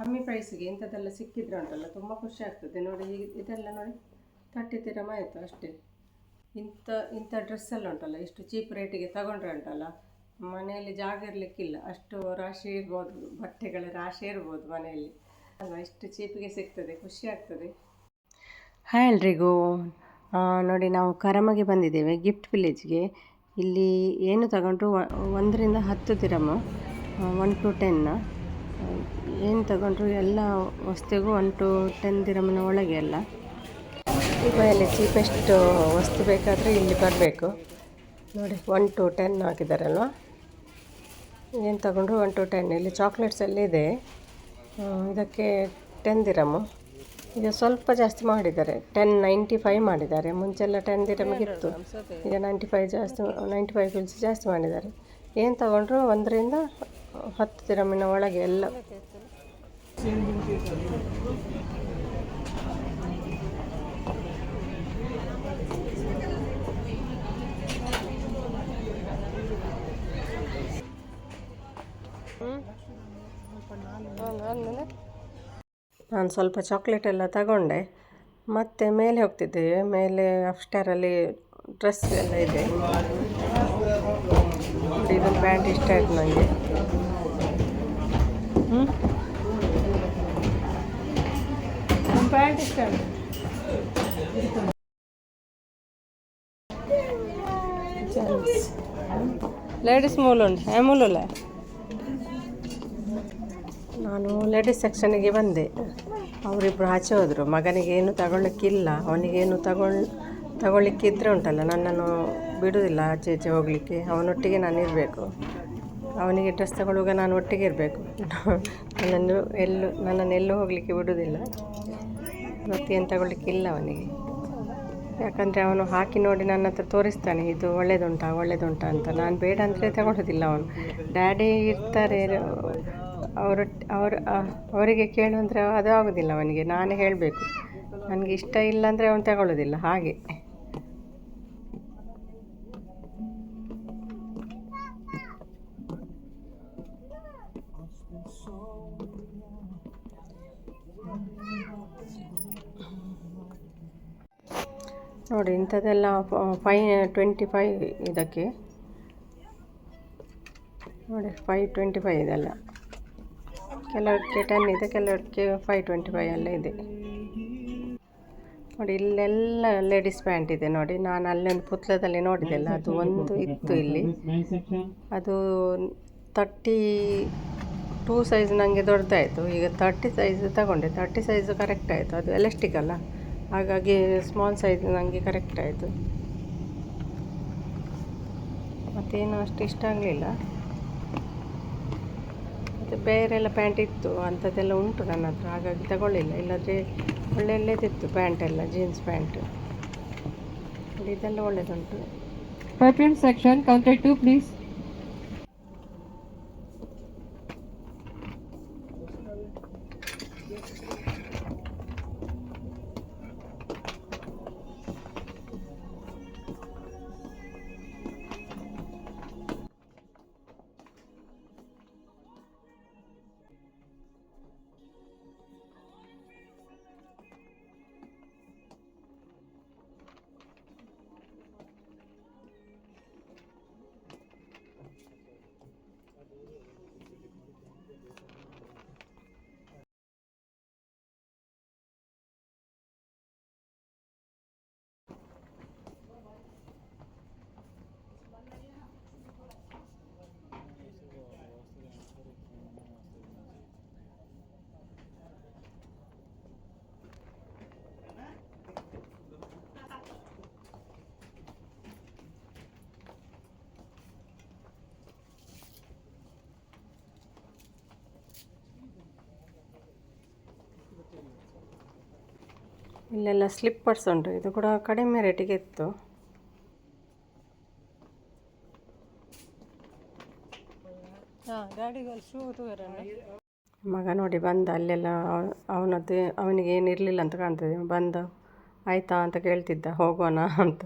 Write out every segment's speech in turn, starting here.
ಕಮ್ಮಿ ಪ್ರೈಸಿಗೆ ಇಂಥದ್ದೆಲ್ಲ ಸಿಕ್ಕಿದ್ರೆ ಉಂಟಲ್ಲ, ತುಂಬ ಖುಷಿ ಆಗ್ತದೆ. ನೋಡಿ ಇದೆಲ್ಲ ನೋಡಿ ತರ್ಟಿ ತಿರಮ ಆಯಿತು ಅಷ್ಟೇ. ಇಂಥ ಇಂಥ ಡ್ರೆಸ್ ಎಲ್ಲ ಉಂಟಲ್ಲ, ಇಷ್ಟು ಚೀಪ್ ರೇಟಿಗೆ ತಗೊಂಡ್ರೆ ಉಂಟಲ್ಲ, ಮನೆಯಲ್ಲಿ ಜಾಗ ಇರಲಿಕ್ಕಿಲ್ಲ. ಅಷ್ಟು ರಾಶಿ ಇರ್ಬೋದು, ಬಟ್ಟೆಗಳ ರಾಶಿ ಇರ್ಬೋದು ಮನೆಯಲ್ಲಿ. ಅಲ್ವಾ, ಇಷ್ಟು ಚೀಪಿಗೆ ಸಿಗ್ತದೆ, ಖುಷಿ ಆಗ್ತದೆ. ಹಾಯ್ ಎಲ್ರಿಗೂ. ನೋಡಿ, ನಾವು ಕರಮಗೆ ಬಂದಿದ್ದೇವೆ ಗಿಫ್ಟ್ ವಿಲೇಜ್ಗೆ ಇಲ್ಲಿ ಏನು ತಗೊಂಡ್ರು ಒಂದರಿಂದ ಹತ್ತು ತಿರಮ ಒನ್ ಟು ಟೆನ್ ಏನು ತಗೊಂಡ್ರು ಎಲ್ಲ ವಸ್ತುಗೂ ಒನ್ ಟು ಟೆನ್ ದಿರಮನ ಒಳಗೆ ಎಲ್ಲ ಇಲ್ಲಿ ಚೀಪೆಸ್ಟ್ ವಸ್ತು ಬೇಕಾದರೆ ಇಲ್ಲಿ ಬರಬೇಕು. ನೋಡಿ ಒನ್ ಟು ಟೆನ್ ಹಾಕಿದ್ದಾರಲ್ವ ಏನು ತಗೊಂಡ್ರು ಒನ್ ಟು ಟೆನ್ ಇಲ್ಲಿ ಚಾಕ್ಲೇಟ್ಸ್ ಎಲ್ಲ ಇದೆ. ಇದಕ್ಕೆ ಟೆನ್ ದಿರಮು ಈಗ ಸ್ವಲ್ಪ ಜಾಸ್ತಿ ಮಾಡಿದ್ದಾರೆ. ಟೆನ್ ನೈಂಟಿ ಫೈವ್ ಮಾಡಿದ್ದಾರೆ ಮುಂಚೆಲ್ಲ ಟೆನ್ ದಿರಮಿಗಿತ್ತು ಈಗ ನೈಂಟಿ ಫೈವ್ ಜಾಸ್ತಿ ನೈಂಟಿ ಫೈವ್ ಫಿಲ್ಸ್ ಜಾಸ್ತಿ ಮಾಡಿದ್ದಾರೆ. ಏನು ತಗೊಂಡ್ರು ಒಂದರಿಂದ ಹತ್ತು ದಿರಮಿನ ಒಳಗೆ ಎಲ್ಲ. ನಾನು ಸ್ವಲ್ಪ ಚಾಕ್ಲೇಟ್ ಎಲ್ಲ ತಗೊಂಡೆ. ಮತ್ತೆ ಮೇಲೆ ಹೋಗ್ತಿದ್ದೇವೆ ಮೇಲೆ ಅಫ್ಸ್ಟಾರಲ್ಲಿ ಡ್ರೆಸ್ ಎಲ್ಲ ಇದೆ. ಇದು ಪ್ಯಾಂಟ್ ಇಷ್ಟ ಆಯ್ತು ನನಗೆ ಹ್ಞೂ ಪ್ಯಾಂಟ್ ಇಷ್ಟ ಲೇಡೀಸ್ ಮೂಲ ಉಂಟು. ಹೇ ಮೂಲಲ್ಲ ನಾನು ಲೇಡೀಸ್ ಸೆಕ್ಷನಿಗೆ ಬಂದೆ. ಅವರಿಬ್ಬರು ಆಚೆ ಹೋದರು. ಮಗನಿಗೆ ಏನು ತಗೊಳ್ಳಿಕ್ಕಿಲ್ಲ. ಅವನಿಗೇನು ತಗೊಳ್ ತಗೊಳ್ಳಿಕ್ಕಿದ್ರೆ ಉಂಟಲ್ಲ. ನನ್ನನ್ನು ಬಿಡುವುದಿಲ್ಲ ಆಚೆ ಈಚೆ ಹೋಗಲಿಕ್ಕೆ. ಅವನೊಟ್ಟಿಗೆ ನಾನು ಇರಬೇಕು ಅವನಿಗೆ ಡ್ರೆಸ್ ತಗೊಳ್ಳುವಾಗ ನಾನು ಒಟ್ಟಿಗೆ ಇರಬೇಕು. ನನ್ನನ್ನು ಎಲ್ಲೂ ನನ್ನನ್ನು ಎಲ್ಲೂ ಹೋಗಲಿಕ್ಕೆ ಬಿಡುವುದಿಲ್ಲ. ಮತ್ತೇನು ತಗೊಳ್ಳಿಕ್ಕಿಲ್ಲ ಅವನಿಗೆ. ಯಾಕಂದರೆ ಅವನು ಹಾಕಿ ನೋಡಿ ನನ್ನ ಹತ್ರ ತೋರಿಸ್ತಾನೆ, ಇದು ಒಳ್ಳೇದುಂಟಾ ಒಳ್ಳೇದುಂಟಾ ಅಂತ. ನಾನು ಬೇಡ ಅಂದರೆ ತಗೊಳ್ಳೋದಿಲ್ಲ ಅವನು. ಡ್ಯಾಡಿ ಇರ್ತಾರೆ, ಅವರು ಅವರು ಅವರಿಗೆ ಕೇಳು ಅಂದರೆ ಅದು ಆಗೋದಿಲ್ಲ ಅವನಿಗೆ. ನಾನೇ ಹೇಳಬೇಕು. ನನಗೆ ಇಷ್ಟ ಇಲ್ಲ ಅಂದರೆ ಅವನು ತಗೊಳ್ಳೋದಿಲ್ಲ ಹಾಗೆ. ನೋಡಿ, ಇಂಥದ್ದೆಲ್ಲ ಫೈ ಟ್ವೆಂಟಿ ಫೈವ್ ಇದಕ್ಕೆ. ನೋಡಿ, ಫೈವ್ ಟ್ವೆಂಟಿ ಫೈವ್ ಇದೆಲ್ಲ. ಕೆಲವರಿಗೆ ಟೆನ್ ಇದೆ, ಕೆಲವರಿಗೆ ಫೈವ್ ಟ್ವೆಂಟಿ ಫೈವ್ ಎಲ್ಲ ಇದೆ. ನೋಡಿ, ಇಲ್ಲೆಲ್ಲ ಲೇಡೀಸ್ ಪ್ಯಾಂಟ್ ಇದೆ ನೋಡಿ. ನಾನು ಅಲ್ಲೊಂದು ಪುತ್ಲದಲ್ಲಿ ನೋಡಿದೆಲ್ಲ, ಅದು ಒಂದು ಇತ್ತು ಇಲ್ಲಿ. ಅದು ತರ್ಟಿ ಟೂ ಸೈಜ್ ನನಗೆ ದೊಡ್ಡದಾಯಿತು. ಈಗ ತರ್ಟಿ ಸೈಜ್ ತಗೊಂಡೆ. ತರ್ಟಿ ಸೈಜ್ ಕರೆಕ್ಟ್ ಆಯಿತು. ಅದು ಎಲೆಸ್ಟಿಕ್ ಅಲ್ಲ. ಹಾಗಾಗಿ ಸ್ಮಾಲ್ ಸೈಜ್ ನನಗೆ ಕರೆಕ್ಟ್ ಆಯಿತು. ಮತ್ತೇನು ಅಷ್ಟು ಇಷ್ಟ ಆಗಲಿಲ್ಲ. ಮತ್ತು ಬೇರೆಲ್ಲ ಪ್ಯಾಂಟ್ ಇತ್ತು ಅಂಥದ್ದೆಲ್ಲ ಉಂಟು ನನ್ನ ಹತ್ರ ಹಾಗಾಗಿ ತಗೊಳ್ಳಿಲ್ಲ. ಇಲ್ಲದ್ರೆ ಒಳ್ಳೆ ಪ್ಯಾಂಟ್ ಎಲ್ಲ ಜೀನ್ಸ್ ಪ್ಯಾಂಟ್ ಇದೆಲ್ಲ ಒಳ್ಳೆಯದುಂಟು Perfume ಸೆಕ್ಷನ್ counter 2, please. ಇಲ್ಲೆಲ್ಲ ಸ್ಲಿಪ್ಪರ್ಸ್ ಉಂಟು. ಇದು ಕೂಡ ಕಡಿಮೆ ರೇಟಿಗೆ ಇತ್ತು. ಮಗ ನೋಡಿ ಬಂದ ಅಲ್ಲೆಲ್ಲ ಅವ- ಅವನದ್ದು ಅವನಿಗೆ ಏನು ಇರಲಿಲ್ಲ ಅಂತ ಕಾಣ್ತದೆ. ಬಂದ ಆಯ್ತಾ ಅಂತ ಕೇಳ್ತಿದ್ದ ಹೋಗೋಣ ಅಂತ.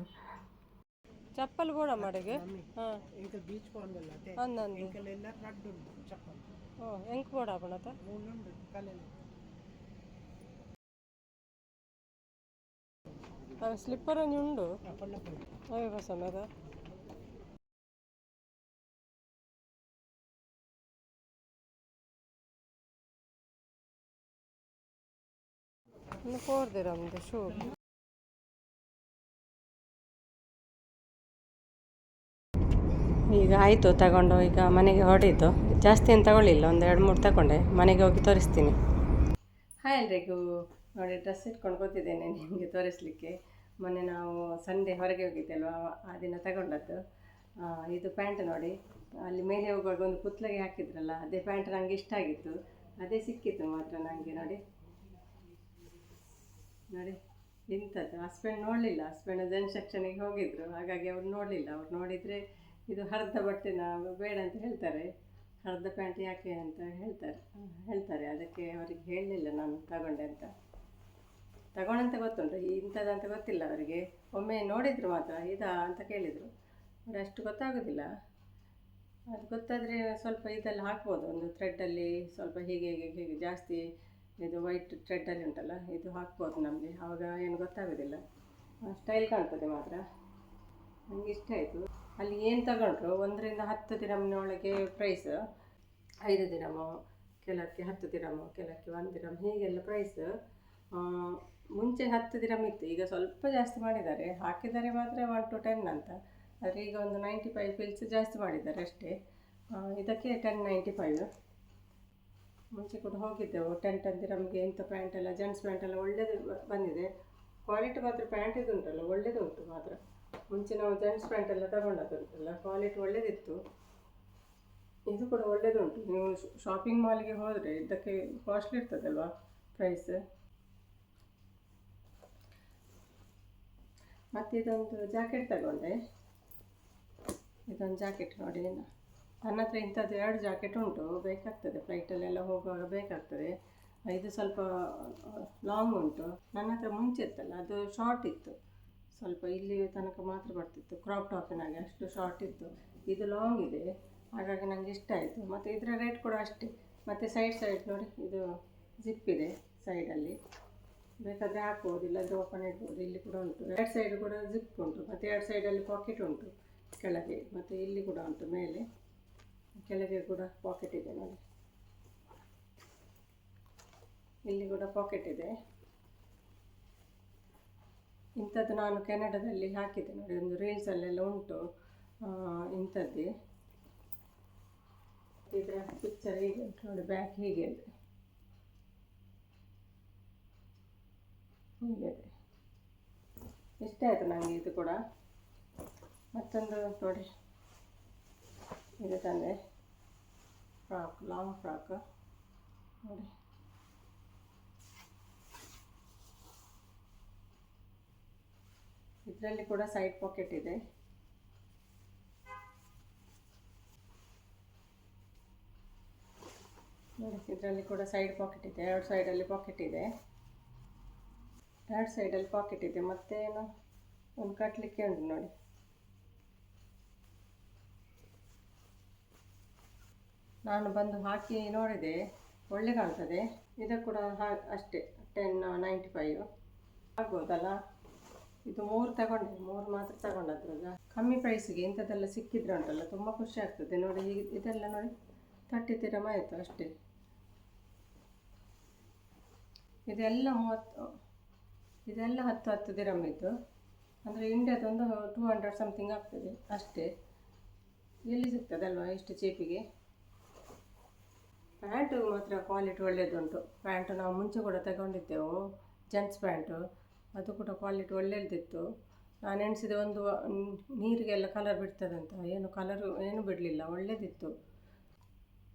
ಚಪ್ಪಲ್ ಕೂಡ ಮಾಡಿಗೆ? ಹಾಂ. ಓ ಹೆಂಗೆ ಕೂಡ ಸ್ಲಿಪ್ಪರ್ ಒಂದು ಉಂಡು ಅವೇ ಬಸಮ್ಮದ ಇನ್ನು ಫೋರ್ ನಮ್ಮದು ಶೂ ಈಗ ಆಯಿತು ತಗೊಂಡು ಈಗ ಮನೆಗೆ ಹೊರಡಿದ್ದು ಜಾಸ್ತಿ ಏನು ತಗೊಳ್ಳಿಲ್ಲ ಒಂದು ಎರಡು ಮೂರು ತಗೊಂಡೆ ಮನೆಗೆ ಹೋಗಿ ತೋರಿಸ್ತೀನಿ ಹಾಯ್ ಎಲ್ರಿಗೂ ನೋಡಿ ಡ್ರೆಸ್ ಇಟ್ಕೊಂಡು ಕೂತಿದ್ದೇನೆ ನಿಮಗೆ ತೋರಿಸಲಿಕ್ಕೆ. ಮೊನ್ನೆ ನಾವು ಸಂಡೆ ಹೊರಗೆ ಹೋಗಿದ್ದೆ ಅಲ್ವಾ ಆ ದಿನ ತಗೊಂಡದ್ದು. ಇದು ಪ್ಯಾಂಟ್ ನೋಡಿ. ಅಲ್ಲಿ ಮೇಲೆ ಹೋಗುವಾಗ ಒಂದು ಪುತ್ಲಗೆ ಹಾಕಿದ್ರಲ್ಲ, ಅದೇ ಪ್ಯಾಂಟ್ ನನಗೆ ಇಷ್ಟ ಆಗಿತ್ತು. ಅದೇ ಸಿಕ್ಕಿತ್ತು ಮಾತ್ರ ನನಗೆ ನೋಡಿ. ನೋಡಿ, ಇಂಥದ್ದು. ಹಸ್ಬೆಂಡ್ ನೋಡಲಿಲ್ಲ. ಹಸ್ಬೆಂಡ್ ಜನ್ ಸೆಕ್ಷನಿಗೆ ಹೋಗಿದ್ರು. ಹಾಗಾಗಿ ಅವ್ರು ನೋಡಲಿಲ್ಲ. ಅವ್ರು ನೋಡಿದರೆ ಇದು ಹರಿದ ಬಟ್ಟೆನ ಬೇಡ ಅಂತ ಹೇಳ್ತಾರೆ. ಹರಿದ ಪ್ಯಾಂಟ್ ಯಾಕೆ ಅಂತ ಹೇಳ್ತಾರೆ. ಹೇಳ್ತಾರೆ. ಅದಕ್ಕೆ ಅವರಿಗೆ ಹೇಳಲಿಲ್ಲ ನಾನು ತಗೊಂಡೆ ಅಂತ. ತಗೊಂಡಂತ ಗೊತ್ತುಂಟು? ಇಂಥದ್ದಂತ ಗೊತ್ತಿಲ್ಲ ಅವರಿಗೆ. ಒಮ್ಮೆ ನೋಡಿದರು ಮಾತ್ರ, ಇದಾ ಅಂತ ಕೇಳಿದರು. ಅವ್ರು ಅಷ್ಟು ಗೊತ್ತಾಗೋದಿಲ್ಲ. ಅದು ಗೊತ್ತಾದರೆ ಸ್ವಲ್ಪ ಇದೆಲ್ಲ ಹಾಕ್ಬೋದು. ಒಂದು ಥ್ರೆಡ್ಡಲ್ಲಿ ಸ್ವಲ್ಪ ಹೀಗೆ ಹೀಗೆ ಹೀಗೆ ಜಾಸ್ತಿ ಇದು ವೈಟ್ ಥ್ರೆಡ್ಡಲ್ಲಿ ಉಂಟಲ್ಲ, ಇದು ಹಾಕ್ಬೋದು ನಮಗೆ. ಆವಾಗ ಏನು ಗೊತ್ತಾಗೋದಿಲ್ಲ. ಸ್ಟೈಲ್ ಕಾಣ್ತದೆ ಮಾತ್ರ. ನನಗೆ ಇಷ್ಟ ಆಯಿತು. ಅಲ್ಲಿ ಏನು ತಗೊಂಡ್ರು? ಒಂದರಿಂದ ಹತ್ತು ದಿನಮ್ನೊಳಗೆ ಪ್ರೈಸ್ ಐದು ದಿನಮು, ಕೆಲಕ್ಕೆ ಹತ್ತು ದಿನಮು, ಕೆಲಕ್ಕೆ ಒಂದು ದಿನಮ್, ಹೀಗೆಲ್ಲ ಪ್ರೈಸ್ ಮುಂಚೆ ಹತ್ತು ದಿರಮ್ ಇತ್ತು ಈಗ ಸ್ವಲ್ಪ ಜಾಸ್ತಿ ಮಾಡಿದ್ದಾರೆ. ಹಾಕಿದ್ದಾರೆ ಮಾತ್ರ ಒನ್ ಟು ಟೆನ್ ಅಂತ. ಆದರೆ ಈಗ ಒಂದು ನೈಂಟಿ ಫೈವ್ ಫಿಲ್ಸ್ ಜಾಸ್ತಿ ಮಾಡಿದ್ದಾರೆ ಅಷ್ಟೇ. ಇದಕ್ಕೆ ಟೆನ್ ನೈಂಟಿ ಫೈವ್ ಮುಂಚೆ ಕೂಡ ಹೋಗಿದ್ದೆವು. ಟೆನ್ ಟೆನ್ ದಿರಮ್ಗೆ ಇಂಥ ಪ್ಯಾಂಟ್ ಎಲ್ಲ ಜೆಂಟ್ಸ್ ಪ್ಯಾಂಟ್ ಎಲ್ಲ ಒಳ್ಳೇದು ಬಂದಿದೆ. ಕ್ವಾಲಿಟಿ ಮಾತ್ರ ಪ್ಯಾಂಟ್ ಉಂಟಲ್ಲ ಒಳ್ಳೇದುಂಟು ಮಾತ್ರ. ಮುಂಚೆ ನಾವು ಜೆಂಟ್ಸ್ ಪ್ಯಾಂಟ್ ಎಲ್ಲ ತಗೊಂಡದ್ದು ಉಂಟಲ್ಲ ಕ್ವಾಲಿಟಿ ಒಳ್ಳೇದಿತ್ತು. ಇದು ಕೂಡ ಒಳ್ಳೇದುಂಟು. ನೀವು ಶಾಪಿಂಗ್ ಮಾಲಿಗೆ ಹೋದರೆ ಇದಕ್ಕೆ ಕಾಸ್ಟ್ಲಿ ಇರ್ತದಲ್ವಾ ಪ್ರೈಸ್ ಮತ್ತು ಇದೊಂದು ಜಾಕೆಟ್ ತಗೊಂಡೆ. ಇದೊಂದು ಜಾಕೆಟ್ ನೋಡಿ. ನನ್ನ ಹತ್ರ ಇಂಥದ್ದು ಎರಡು ಜಾಕೆಟ್ ಉಂಟು. ಬೇಕಾಗ್ತದೆ. ಫ್ಲೈಟಲ್ಲೆಲ್ಲ ಹೋಗುವಾಗ ಬೇಕಾಗ್ತದೆ. ಇದು ಸ್ವಲ್ಪ ಲಾಂಗ್ ಉಂಟು. ನನ್ನ ಹತ್ರ ಮುಂಚೆ ಇತ್ತಲ್ಲ, ಅದು ಶಾರ್ಟ್ ಇತ್ತು. ಸ್ವಲ್ಪ ಇಲ್ಲಿ ತನಕ ಮಾತ್ರ ಬರ್ತಿತ್ತು. ಕ್ರಾಪ್ ಟಾಪಿನಾಗೆ ಅಷ್ಟು ಶಾರ್ಟ್ ಇತ್ತು. ಇದು ಲಾಂಗ್ ಇದೆ. ಹಾಗಾಗಿ ನನಗೆ ಇಷ್ಟ ಆಯಿತು. ಮತ್ತು ಇದರ ರೇಟ್ ಕೂಡ ಅಷ್ಟೇ. ಮತ್ತು ಸೈಡ್ ಸೈಡ್ ನೋಡಿ, ಇದು ಜಿಪ್ ಇದೆ ಸೈಡಲ್ಲಿ ಬೇಕಾದರೆ ಹಾಕ್ಬೋದು, ಇಲ್ಲಾಂದರೆ ಓಪನ್ ಇಡ್ಬೋದು. ಇಲ್ಲಿ ಕೂಡ ಉಂಟು. ಎರಡು ಸೈಡ್ ಕೂಡ ಜಿಪ್ ಉಂಟು. ಮತ್ತು ಎರಡು ಸೈಡಲ್ಲಿ ಪಾಕೆಟ್ ಉಂಟು ಕೆಳಗೆ. ಮತ್ತು ಇಲ್ಲಿ ಕೂಡ ಉಂಟು ಮೇಲೆ. ಕೆಳಗೆ ಕೂಡ ಪಾಕೆಟ್ ಇದೆ ನೋಡಿ. ಇಲ್ಲಿ ಕೂಡ ಪಾಕೆಟ್ ಇದೆ. ಇಂಥದ್ದು ನಾನು ಕೆನಡಾದಲ್ಲಿ ಹಾಕಿದ್ದೆ ನೋಡಿ. ಒಂದು ರೀಲ್ಸಲ್ಲೆಲ್ಲ ಉಂಟು. ಇಂಥದ್ದೇ. ಇದರ ಪಿಕ್ಚರ್ ಹೀಗೆ ಉಂಟು ನೋಡಿ ಬ್ಯಾಕ್ ಹೀಗೆ ಇದೆ ಇಷ್ಟ ಆಯಿತು ನನಗೆ ಇದು ಕೂಡ? ಮತ್ತೊಂದು ನೋಡಿ ಇದು ತಂದೆ. Frock, long frock. ನೋಡಿ. ಇದರಲ್ಲಿ ಕೂಡ ಸೈಡ್ ಪಾಕೆಟ್ ಇದೆ. ನೋಡಿ, ಇದರಲ್ಲಿ ಕೂಡ ಸೈಡ್ ಪಾಕೆಟ್ ಇದೆ. ಎರಡು ಸೈಡಲ್ಲಿ ಪಾಕೆಟ್ ಇದೆ. ಎರಡು ಸೈಡಲ್ಲಿ ಪಾಕೆಟ್ ಇದೆ, ಮತ್ತೇನು? ಒಂದು ಕಟ್ಟಲಿಕ್ಕೆ ಉಂಟು ನೋಡಿ. ನಾನು ಬಂದು ಹಾಕಿ ನೋಡಿದೆ, ಒಳ್ಳೆ ಕಾಣ್ತದೆ. ಇದು ಕೂಡ ಅಷ್ಟೇ ಟೆನ್ ನೈಂಟಿ ಫೈವ್ ಆಗ್ಬೋದಲ್ಲ? ಇದು ಮೂರು ತಗೊಂಡೆ, ಮೂರು ಮಾತ್ರ ತಗೊಂಡದ್ರಲ್ಲ ಕಮ್ಮಿ ಪ್ರೈಸಿಗೆ ಇಂಥದ್ದೆಲ್ಲ ಸಿಕ್ಕಿದ್ರೆ ಉಂಟಲ್ಲ, ತುಂಬ ಖುಷಿ ಆಗ್ತದೆ. ನೋಡಿ ಇದೆಲ್ಲ ನೋಡಿ ತರ್ಟಿ ತಿರಮ ಆಯಿತು ಅಷ್ಟೇ. ಇದೆಲ್ಲ ಮೂವತ್ತು ಇದೆಲ್ಲ ಹತ್ತು ಹತ್ತು ದಿರಮ್ ಇತ್ತು ಅಂದರೆ ಇಂಡಿಯಾದೊಂದು ಟೂ ಹಂಡ್ರೆಡ್ ಸಮಥಿಂಗ್ ಆಗ್ತದೆ ಅಷ್ಟೇ. ಎಲ್ಲಿ ಸಿಗ್ತದಲ್ವ ಇಷ್ಟು ಚೀಪಿಗೆ? ಪ್ಯಾಂಟು ಮಾತ್ರ ಕ್ವಾಲಿಟಿ ಒಳ್ಳೆಯದುಂಟು ಪ್ಯಾಂಟು ನಾವು ಮುಂಚೆ ಕೂಡ ತಗೊಂಡಿದ್ದೆವು ಜೆಂಟ್ಸ್ ಪ್ಯಾಂಟು ಅದು ಕೂಡ ಕ್ವಾಲಿಟಿ ಒಳ್ಳೆಯದಿತ್ತು ನಾನು ಎಣಿಸಿದೆ ಒಂದು ನೀರಿಗೆಲ್ಲ ಕಲರ್ ಬಿಡ್ತದಂತ. ಏನು ಕಲರು ಏನು ಬಿಡಲಿಲ್ಲ ಒಳ್ಳೆಯದಿತ್ತು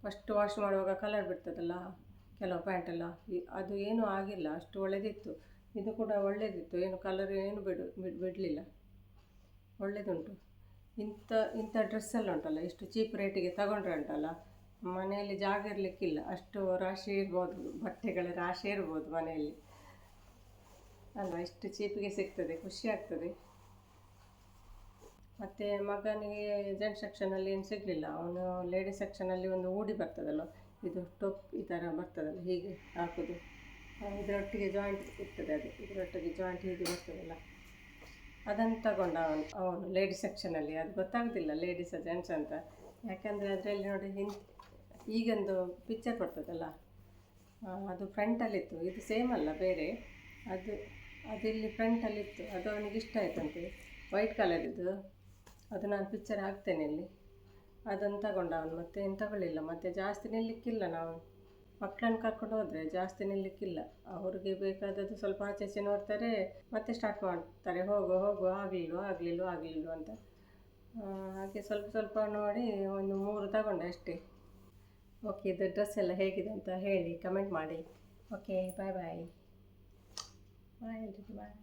ಫಸ್ಟ್ ವಾಶ್ ಮಾಡುವಾಗ ಕಲರ್ ಬಿಡ್ತದಲ್ಲ, ಕೆಲವು ಪ್ಯಾಂಟೆಲ್ಲ ಅದು ಏನೂ ಆಗಿಲ್ಲ, ಅಷ್ಟು ಒಳ್ಳೆಯದಿತ್ತು ಇದು ಕೂಡ ಒಳ್ಳೆಯದಿತ್ತು ಏನು ಕಲರ್ ಏನು ಬಿಡು ಬಿಡ್ ಬಿಡಲಿಲ್ಲ. ಒಳ್ಳೆಯದುಂಟು ಇಂಥ ಇಂಥ ಡ್ರೆಸ್ ಎಲ್ಲ ಉಂಟಲ್ಲ, ಇಷ್ಟು ಚೀಪ್ ರೇಟಿಗೆ ತಗೊಂಡ್ರೆ ಉಂಟಲ್ಲ, ಮನೆಯಲ್ಲಿ ಜಾಗ ಇರಲಿಕ್ಕಿಲ್ಲ. ಅಷ್ಟು ರಾಶಿ ಇರ್ಬೋದು, ಬಟ್ಟೆಗಳ ರಾಶಿ ಇರ್ಬೋದು ಮನೆಯಲ್ಲಿ. ಅಲ್ವಾ, ಇಷ್ಟು ಚೀಪಿಗೆ ಸಿಗ್ತದೆ, ಖುಷಿ ಆಗ್ತದೆ. ಮತ್ತು ಮಗನಿಗೆ ಜೆಂಟ್ ಸೆಕ್ಷನಲ್ಲಿ ಏನು ಸಿಗಲಿಲ್ಲ, ಅವನು ಲೇಡಿ ಸೆಕ್ಷನಲ್ಲಿ ಒಂದು ಊಡಿ ಬರ್ತದಲ್ಲ, ಇದು ಟೊಪ್ ಈ ಥರ ಬರ್ತದಲ್ಲ, ಹೀಗೆ ಹಾಕೋದು. ಇದರೊಟ್ಟಿಗೆ ಜಾಯಿಂಟ್ ಇರ್ತದೆ ಅದು. ಇದರೊಟ್ಟಿಗೆ ಜಾಯಿಂಟ್ ಹೇಗೆ ಬರ್ತದಲ್ಲ ಅದನ್ನು ತಗೊಂಡ ಅವನು ಅವನು ಲೇಡೀಸ್ ಸೆಕ್ಷನಲ್ಲಿ ಅದು ಗೊತ್ತಾಗೋದಿಲ್ಲ ಲೇಡೀಸ್ ಜೆಂಟ್ಸ್ ಅಂತ. ಯಾಕೆಂದರೆ ಅದರಲ್ಲಿ ನೋಡಿ ಹಿಂ ಈಗೊಂದು ಪಿಕ್ಚರ್ ಬರ್ತದಲ್ಲ ಅದು ಫ್ರಂಟಲ್ಲಿತ್ತು ಇದು ಸೇಮ್ ಅಲ್ಲ, ಬೇರೆ. ಅದು, ಅದಿಲ್ಲಿ ಫ್ರಂಟಲ್ಲಿತ್ತು ಅದು ಅವನಿಗೆ ಇಷ್ಟ ಆಯ್ತಂತೆ ವೈಟ್ ಕಲರಿದ್ದು ಅದು ನಾನು ಪಿಕ್ಚರ್ ಹಾಕ್ತೇನೆ ಇಲ್ಲಿ. ಅದನ್ನು ತಗೊಂಡವನು ಮತ್ತೆ ಏನು ತಗೊಳ್ಳಿಲ್ಲ. ಮತ್ತೆ ಜಾಸ್ತಿ ನಿಲ್ಲಿಕ್ಕಿಲ್ಲ ನಾವು. ಮಕ್ಕಳನ್ನು ಕರ್ಕೊಂಡು ಹೋದರೆ ಜಾಸ್ತಿ ನಿಲ್ಲಕ್ಕಿಲ್ಲ. ಅವ್ರಿಗೆ ಬೇಕಾದದ್ದು ಸ್ವಲ್ಪ ಆಚೆ ಈಚೆ ನೋಡ್ತಾರೆ, ಮತ್ತೆ ಸ್ಟಾರ್ಟ್ ಮಾಡ್ತಾರೆ. ಹೋಗುವ ಹೋಗುವ, ಆಗಲಿಲ್ವ ಆಗಲಿಲ್ವ ಆಗಲಿಲ್ವ ಅಂತ. ಹಾಗೆ ಸ್ವಲ್ಪ ಸ್ವಲ್ಪ ನೋಡಿ ಒಂದು ಮೂರು ತಗೊಂಡೆ ಅಷ್ಟೇ. ಓಕೆ ಇದು ಡ್ರೆಸ್ ಎಲ್ಲ ಹೇಗಿದೆ ಅಂತ ಹೇಳಿ ಕಮೆಂಟ್ ಮಾಡಿ. ಓಕೆ ಬಾಯ್ ಬಾಯ್ ಬಾಯ್ ಬಾಯ್